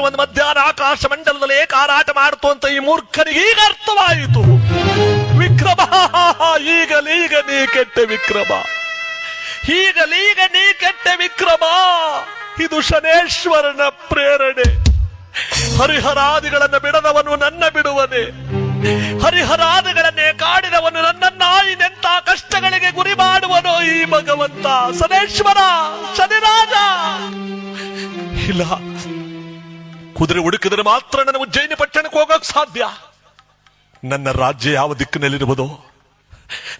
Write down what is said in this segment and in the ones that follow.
ಒಂದು ಮಧ್ಯಾಹ್ನ ಆಕಾಶ ಮಂಡಲದಲ್ಲಿ ಕಾರಾಟ ಮಾಡ್ತು ಅಂತ ಈ ಮೂರ್ಖನಿಗೆ ಈಗ ಅರ್ಥವಾಯಿತು. ವಿಕ್ರಮ ಈಗಲೀಗ ನೀ ಕೆಟ್ಟ ವಿಕ್ರಮ. ಈಗಲೀಗ ನೀ ಕೆಟ್ಟ ವಿಕ್ರಮ. ಇದು ಶನೇಶ್ವರನ ಪ್ರೇರಣೆ. ಹರಿಹರಾದಿಗಳನ್ನ ಬಿಡದವನು ನನ್ನ ಬಿಡುವನೆ. ಹರಿಹರಾದಿಗಳನ್ನೇ ಕಾಡಿದವನು ನನ್ನನ್ನಾಯಿನೆಂತ ಕಷ್ಟಗಳಿಗೆ ಗುರಿ ಮಾಡುವನು ಈ ಭಗವಂತ. ಸನೇಶ್ವರ ಶನಿರಾಜ. ಇಲ್ಲ ಕುದುರೆ ಹುಡುಕಿದ್ರೆ ಮಾತ್ರ ನನ್ನ ಉಜ್ಜಯಿನಿ ಪಟ್ಟಣಕ್ಕೆ ಹೋಗೋಕೆ ಸಾಧ್ಯ. ನನ್ನ ರಾಜ್ಯ ಯಾವ ದಿಕ್ಕಿನಲ್ಲಿರುವುದೋ?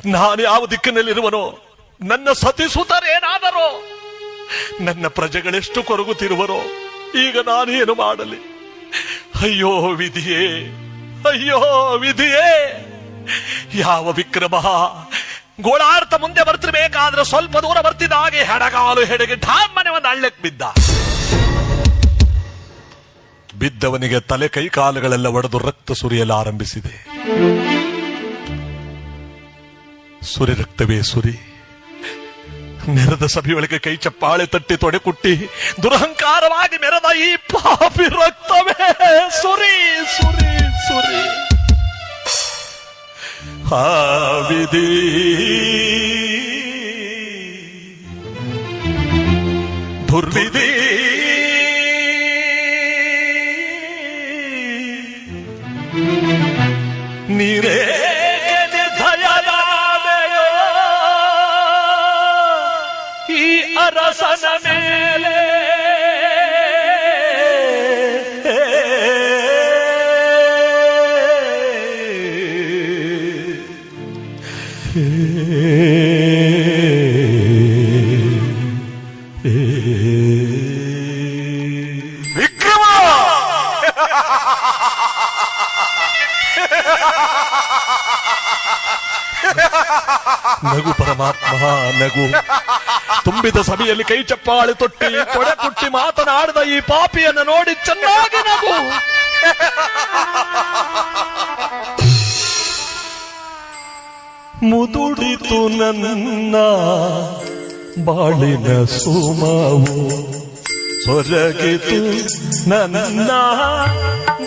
ನಾನು ಯಾವ ದಿಕ್ಕಿನಲ್ಲಿರುವನೋ? ನನ್ನ ಸತಿಸುತ್ತರೇನಾದರೋ ನನ್ನ ಪ್ರಜೆಗಳೆಷ್ಟು ಕೊರಗುತ್ತಿರುವರೋ? ಈಗ ನಾನೇನು ಮಾಡಲಿ? ಅಯ್ಯೋ ವಿಧಿಯೇ ಅಯ್ಯೋ ವಿಧಿಯೇ. ಯಾವ ವಿಕ್ರಮ? ಗೋಳಾರ್ಥ ಮುಂದೆ ಬರ್ತಿರ್ಬೇಕಾದ್ರೆ ಸ್ವಲ್ಪ ದೂರ ಬರ್ತಿದ್ದ ಹಾಗೆ ಹೆಡಗಾಲು ಹೆಡೆಗೆ ಢಾಮನೆ ಒಂದು ಹಳ್ಳಕ್ಕೆ ಬಿದ್ದ. ಬಿದ್ದವನಿಗೆ ತಲೆ ಕೈ ಕಾಲುಗಳೆಲ್ಲ ಒಡೆದು ರಕ್ತ ಸುರಿಯಲು ಆರಂಭಿಸಿದೆ ಸುರಿ ರಕ್ತವೇ ಸುರಿ ನೆರೆದ ಸಭೆಯೊಳಗೆ ಕೈ ಚಪ್ಪಾಳೆ ತಟ್ಟಿ ತೊಡೆ ಕುಟ್ಟಿ ದುರಹಂಕಾರವಾಗಿ ಮೆರೆದ ಈ ಪಾಪಿ ರಕ್ತವೇ ಸುರಿ ಸುರಿ ಸುರಿ ಆ ವಿಧಿ ದುರ್ವಿಧಿ നിരേകന് ധയനാമയോ ഈ അരസന മേലെ Yeah. ನಗು ಪರಮಾತ್ಮ, ನಗು. ತುಂಬಿದ ಸಭೆಯಲ್ಲಿ ಕೈ ಚಪ್ಪಾಳೆ ತೊಟ್ಟಿ ಕೊಡೆ ಕುಟ್ಟಿ ಮಾತನಾಡಿದ ಈ ಪಾಪಿಯನ್ನು ನೋಡಿ ಚೆನ್ನಾಗಿ ನಗು. ಮುದುಡಿತು ನನ್ನ ಬಾಳಿನ ಸುಮವು. ಸೊರಗಿತು ನನ್ನ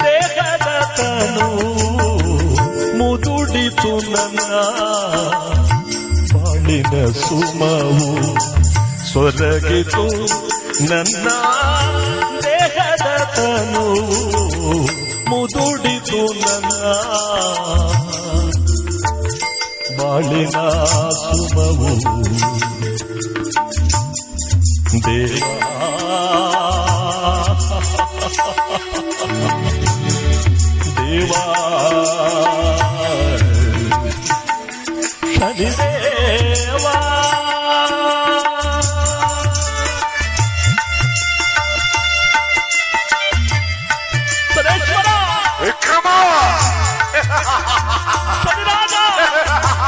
ದೇಹದ ತನು. ಮುದುಡಿತು ನನ್ನ ಬಾಳಿನ ಸುಮವು ಸೊರಗಿತು ನನ್ನ ದೇಹದ ತನು ಮುದುಡಿತು ನನ್ನ ಬಾಳಿನ ಸುಮವು ದೇವಾ సరిదేవా విక్రమా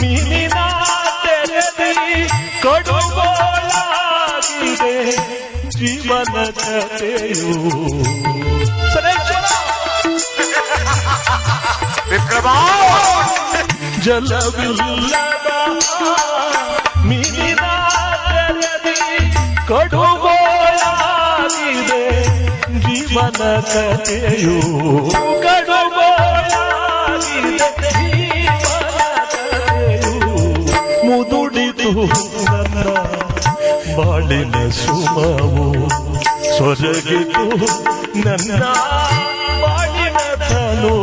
ಮೀನಿನ ತೆರೆದಿ ಕಡುಗೋಳಾಗಿದೆ ಜೀವನ ಕಥೆಯು ವಿಕ್ರಮ ಜಲವಿಲ್ಲದ ಮೀನಿನ ತೆರೆದಿ ಕಡುಗೋಳಾಗಿದೆ ಜೀವನ ಕಥೆಯು ಕಡುಗೋಳಾಗಿದೆ ನನ್ನ ಬಾಳಿನ ಸುಮವು ಸೊರಗಿತು ನನ್ನ ಬಾಳಿನ ತನು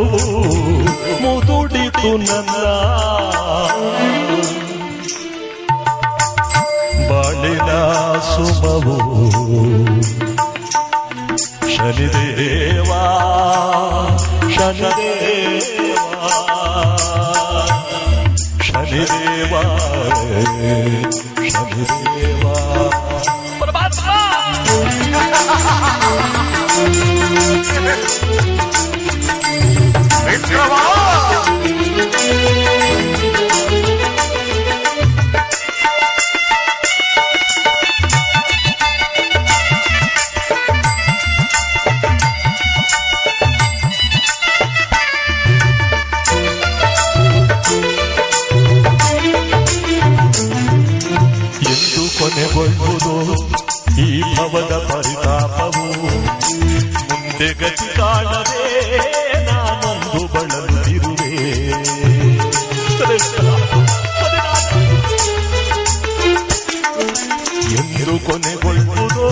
ಮುದುಡಿತು ನನ್ನ. ಬಾಳಿನ ಸುಮವು ಶನಿದೇವಾ ಶನಿದೇವಾ. সাধে দেবা সাধে ಕೊನೆಗೊಳ್ಳುವುದು ಈ ಭವದ ಪರಿತಾಪವು ಮುಂದೆ ಗತಿ ಕಾಣದೆ ನಾನೊಂದು ಬಳಲುತ್ತಿರುವೆ ಎಂದು ಕೊನೆಗೊಳ್ಳುವುದೋ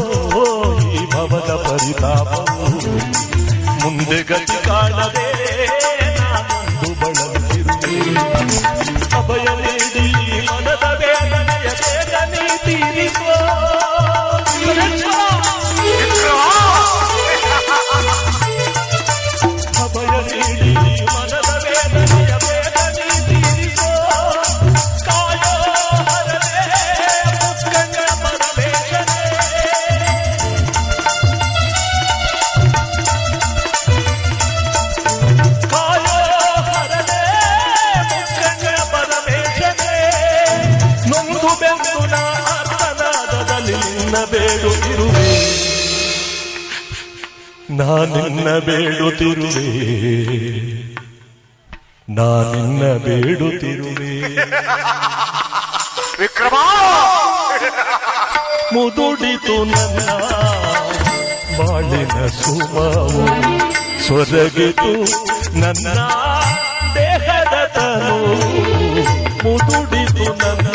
ಈ ಭವದ ಪರಿತಾಪವು ಮುಂದೆ ಗತಿ ಬೇಡುತ್ತಿರುವೆ ನಾ ನಿನ್ನ ಬೇಡುತ್ತಿರುವೆ ನಾನಿನ್ನ ಬೇಡುತ್ತಿರುವೆ ವಿಕ್ರಮ! ಮುದುಡಿತು ನನ್ನ ಬಾಳಿನ ಸುಮವು ಸೊರಗಿತು ನನ್ನ ದೇಹದ ತನು. ಮುದುಡಿತು ನನ್ನ